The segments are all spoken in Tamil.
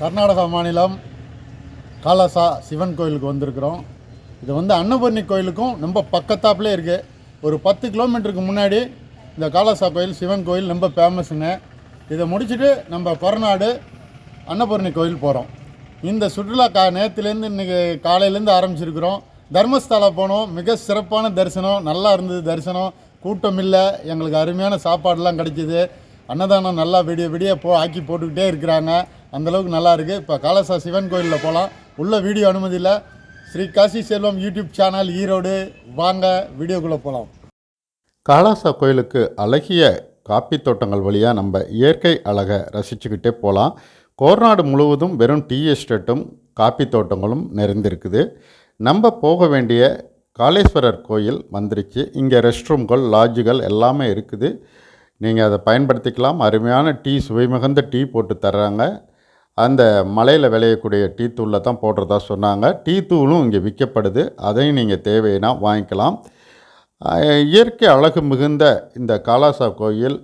கர்நாடகா மாநிலம் காலாசா சிவன் கோயிலுக்கு வந்திருக்கிறோம். இது வந்து அன்னபூர்ணி கோயிலுக்கும் ரொம்ப பக்கத்தாப்புலே இருக்குது ஒரு பத்து கிலோமீட்டருக்கு முன்னாடி இந்த காலாசா கோயில் சிவன் கோயில் ரொம்ப ஃபேமஸுங்க இதை முடிச்சுட்டு நம்ம கொரநாடு அன்னபூர்ணி கோயில் போகிறோம் இந்த சுற்றுலா கா நேற்றுலேருந்து இன்றைக்கி காலையிலேருந்து ஆரம்பிச்சிருக்கிறோம். தர்மஸ்தலா போனோம். மிக சிறப்பான தரிசனம். நல்லா இருந்தது தரிசனம். கூட்டம் இல்லை. எங்களுக்கு அருமையான சாப்பாடெலாம் கிடைச்சிது. அன்னதானம் நல்லா விடிய விடிய போ ஆக்கி போட்டுக்கிட்டே இருக்கிறாங்க. அந்தளவுக்கு நல்லா இருக்குது இப்போ காலசா சிவன் கோயிலில் போகலாம் உள்ள வீடியோ அனுமதி இல்லை. Shri Kasi Selvam YouTube channel Erode. வாங்க வீடியோக்குள்ளே போகலாம் காலாசா கோயிலுக்கு அழகிய காப்பி தோட்டங்கள் வழியாக நம்ம இயற்கை அழகை ரசிச்சுக்கிட்டே போகலாம் கோர்நாடு முழுவதும் வெறும் டீ எஸ்டேட்டும் காப்பி தோட்டங்களும் நிறைந்திருக்குது. நம்ம போக வேண்டிய காளேஸ்வரர் கோயில் வந்துருச்சு. இங்கே ரெஸ்ட் ரூம்கள் லாட்ஜுகள் எல்லாமே இருக்குது. நீங்கள் அதை பயன்படுத்திக்கலாம். அருமையான டீ சுவைமிகுந்த டீ போட்டு தர்றாங்க. அந்த மலையில் விளையக்கூடிய டீ தூளில் தான் போடுறதா சொன்னாங்க. டீ தூளும் இங்கே விற்கப்படுது. அதையும் நீங்கள் தேவைன்னா வாங்கிக்கலாம். இயற்கை அழகு மிகுந்த இந்த காலாசா கோயில்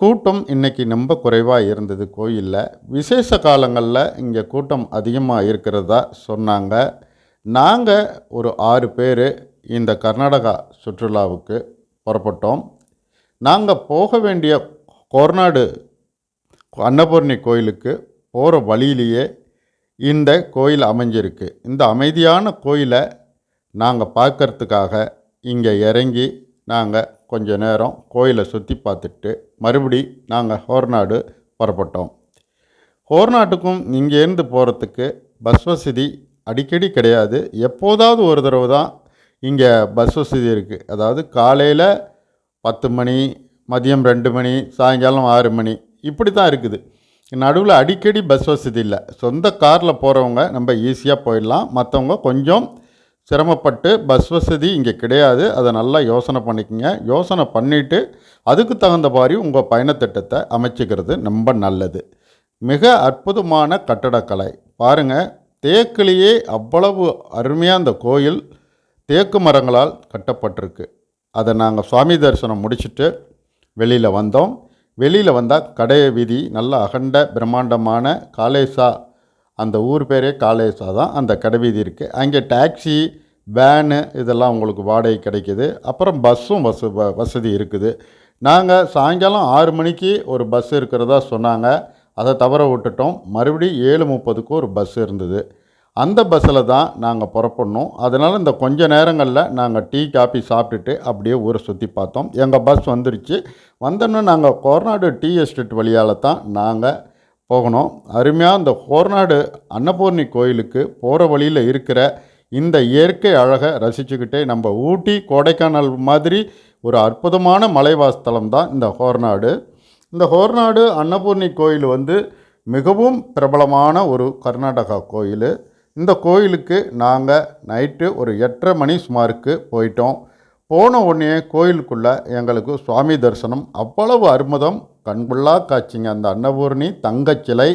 கூட்டம் இன்னைக்கு ரொம்ப குறைவாக இருந்தது கோயிலில். விசேஷ காலங்களில் இங்கே கூட்டம் அதிகமாக இருக்கிறதா சொன்னாங்க. நாங்கள் ஒரு ஆறு பேர் இந்த கர்நாடகா சுற்றுலாவுக்கு புறப்பட்டோம். நாங்கள் போக வேண்டிய கொர்நாடு அன்னபூர்ணி கோயிலுக்கு போகிற வழியிலேயே இந்த கோயில் அமைஞ்சிருக்கு. இந்த அமைதியான கோயிலை நாங்கள் பார்க்கறதுக்காக இங்கே இறங்கி நாங்கள் கொஞ்ச நேரம் கோயிலை சுற்றி பார்த்துட்டு மறுபடி நாங்கள் ஹோர்நாடு புறப்பட்டோம். ஹோர்நாட்டுக்கும் இங்கேருந்து போகிறதுக்கு பஸ் வசதி அடிக்கடி கிடையாது. எப்போதாவது ஒரு தடவை தான் இங்கே பஸ் வசதி இருக்குது அதாவது காலையில் பத்து மணி மதியம் ரெண்டு மணி சாயங்காலம் ஆறு மணி இப்படி தான் இருக்குது. நடுவில் அடிக்கடி பஸ் வசதி இல்லை. சொந்த காரில் போகிறவங்க நம்ம ஈஸியாக போயிடலாம். மற்றவங்க கொஞ்சம் சிரமப்பட்டு பஸ் வசதி இங்கே கிடையாது. அதை நல்லா யோசனை பண்ணிக்கங்க. யோசனை பண்ணிவிட்டு அதுக்கு தகுந்த மாதிரி உங்கள் பயணத்திட்டத்தை அமைச்சிக்கிறது ரொம்ப நல்லது. மிக அற்புதமான கட்டடக்கலை. பாருங்கள் தேக்கிலேயே அவ்வளவு அருமையாக அந்த கோயில் தேக்கு மரங்களால் கட்டப்பட்டிருக்கு. அதை நாங்கள் சுவாமி தரிசனம் முடிச்சுட்டு வெளியில் வந்தோம். வெளியில் வந்தால் கடை வீதி நல்ல அகண்ட பிரம்மாண்டமான காலேசா அந்த ஊர் பேரே காலேசா தான். அந்த கடை வீதி இருக்குது அங்கே டாக்ஸி வேனு இதெல்லாம் உங்களுக்கு வாடகை கிடைக்கிது. அப்புறம் பஸ்ஸும் வச வ- வசதி இருக்குது. நாங்கள் சாயங்காலம் ஆறு மணிக்கு ஒரு பஸ் இருக்கிறதா சொன்னாங்க. அதை தவற விட்டுட்டோம். மறுபடியும் ஏழு முப்பதுக்கு ஒரு பஸ் இருந்தது. அந்த பஸ்ஸில் தான் நாங்கள் புறப்படணும். அதனால் இந்த கொஞ்ச நேரங்களில் நாங்கள் டீ காபி சாப்பிட்டுட்டு அப்படியே ஊரை சுற்றி பார்த்தோம். எங்கள் பஸ் வந்துருச்சு. வந்தோன்னே நாங்கள் கோர்நாடு டீ எஸ்டேட் வழியால் தான் நாங்கள் போகணும். அருமையாக இந்த கோர்நாடு அன்னபூர்ணி கோயிலுக்கு போகிற வழியில் இருக்கிற இந்த இயற்கை அழகை ரசிச்சுக்கிட்டே நம்ம ஊட்டி கொடைக்கானல் மாதிரி ஒரு அற்புதமான மலைவாஸ்தலம் தான் இந்த ஹோர்நாடு இந்த ஹோர்நாடு அன்னபூர்ணி கோயில் வந்து மிகவும் பிரபலமான ஒரு கர்நாடகா கோயில். இந்த கோயிலுக்கு நாங்கள் நைட்டு ஒரு எட்டரை மணி சுமாருக்கு போயிட்டோம். போன உடனே கோயிலுக்குள்ளே எங்களுக்கு சுவாமி தரிசனம். அவ்வளவு அற்புதம். கண்குள்ளா காட்சிங்க. அந்த அன்னபூர்ணி தங்கச் சிலை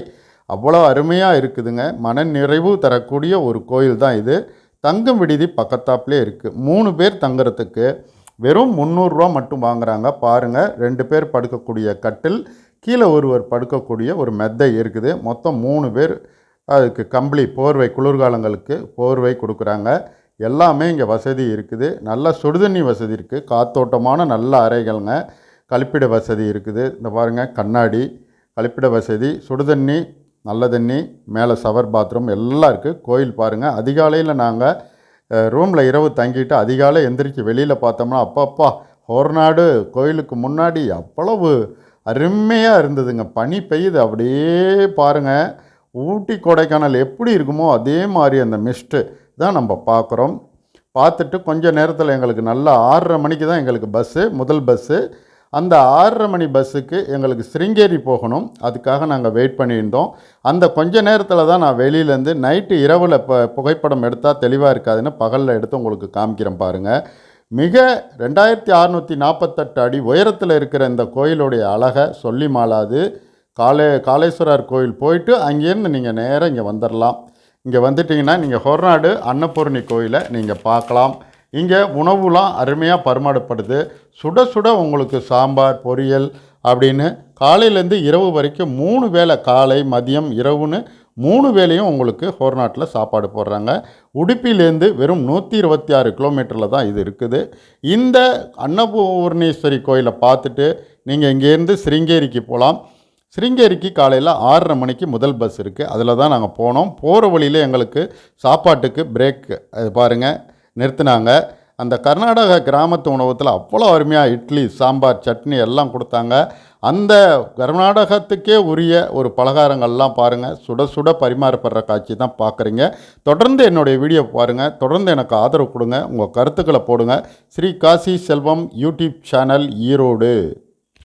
அவ்வளோ அருமையாக இருக்குதுங்க. மன நிறைவு தரக்கூடிய ஒரு கோயில் தான் இது. தங்கும் விடுதி பக்கத்தாப்புலே இருக்குது மூணு பேர் தங்குறதுக்கு வெறும் முந்நூறுரூவா மட்டும் வாங்குறாங்க. பாருங்கள் ரெண்டு பேர் படுக்கக்கூடிய கட்டில். கீழே ஒருவர் படுக்கக்கூடிய ஒரு மெத்தை இருக்குது. மொத்தம் மூணு பேர் அதுக்கு கம்பளி போர்வை குளிர்காலங்களுக்கு போர்வை கொடுக்குறாங்க. எல்லாமே இங்கே வசதி இருக்குது. நல்ல சுடுதண்ணி வசதி இருக்குது காத்தோட்டமான நல்ல அறைகள்ங்க. கழிப்பிட வசதி இருக்குது. இந்த பாருங்கள் கண்ணாடி கழிப்பிட வசதி சுடுதண்ணி நல்ல தண்ணி மேலே சவர் பாத்ரூம் எல்லாம் இருக்குது கோயில் பாருங்கள் அதிகாலையில் நாங்கள் ரூமில் இரவு தங்கிட்டு அதிகாலை எந்திரிச்சு வெளியில் பார்த்தோம்னா அப்பப்பா ஹோர்நாடு கோயிலுக்கு முன்னாடி அவ்வளவு அருமையாக இருந்ததுங்க. பனி பெய்யுது அப்படியே பாருங்கள் ஊட்டி கொடைக்கானல் எப்படி இருக்குமோ அதே மாதிரி அந்த மிஸ்ட்டு தான் நம்ம பார்க்குறோம். பார்த்துட்டு கொஞ்ச நேரத்தில் எங்களுக்கு நல்லா ஆறரை மணிக்கு தான் எங்களுக்கு பஸ்ஸு முதல் பஸ்ஸு அந்த ஆறரை மணி பஸ்ஸுக்கு எங்களுக்கு சிருங்கேரி போகணும். அதுக்காக நாங்கள் வெயிட் பண்ணியிருந்தோம். அந்த கொஞ்ச நேரத்தில் தான் நான் வெளியிலேருந்து நைட்டு இரவில் இப்போ புகைப்படம் எடுத்தால் தெளிவாக இருக்காதுன்னு பகலில் எடுத்து உங்களுக்கு காமிக்கிறேன் பாருங்கள் மிக ரெண்டாயிரத்தி அறநூற்றி நாற்பத்தெட்டு அடி உயரத்தில் இருக்கிற இந்த கோயிலுடைய அழகை சொல்லி மாளாது. காலே காளேஸ்வரர் கோயில் போயிட்டு அங்கேருந்து நீங்கள் நேராக இங்கே வந்துடலாம் இங்கே வந்துட்டிங்கன்னா நீங்கள் ஹொர்நாடு அன்னபூர்ணி கோயிலை நீங்கள் பார்க்கலாம். இங்கே உணவுலாம் அருமையாக பரிமாறப்படுது. சுட சுட உங்களுக்கு சாம்பார் பொரியல் அப்படின்னு காலையிலேருந்து இரவு வரைக்கும் மூணு வேளை காலை மதியம் இரவுன்னு மூணு வேளையும் உங்களுக்கு ஹோர்நாட்டில் சாப்பாடு போடுறாங்க. உடுப்பிலேருந்து வெறும் நூற்றி இருபத்தி ஆறு கிலோமீட்டரில் தான் இது இருக்குது. இந்த அன்னபூர்ணேஸ்வரி கோயிலை பார்த்துட்டு நீங்கள் இங்கேருந்து சிருங்கேரிக்கு போகலாம். சிருங்கேரிக்கு காலையில் ஆறரை மணிக்கு முதல் பஸ் இருக்குது அதில் தான் நாங்கள் போனோம். போகிற வழியில் எங்களுக்கு சாப்பாட்டுக்கு பிரேக் அது பாருங்கள் நிறுத்தினாங்க. அந்த கர்நாடக கிராமத்து உணவகத்தில் அவ்வளோ அருமையாக இட்லி சாம்பார் சட்னி எல்லாம் கொடுத்தாங்க. அந்த கர்நாடகத்துக்கே உரிய ஒரு பலகாரங்கள்லாம் பாருங்கள் சுட சுட பரிமாறப்படுற காட்சி தான் பார்க்குறீங்க தொடர்ந்து என்னுடைய வீடியோ பாருங்கள் தொடர்ந்து எனக்கு ஆதரவு கொடுங்க உங்கள் கருத்துக்களை போடுங்க. Shri Kasi Selvam YouTube channel Erode.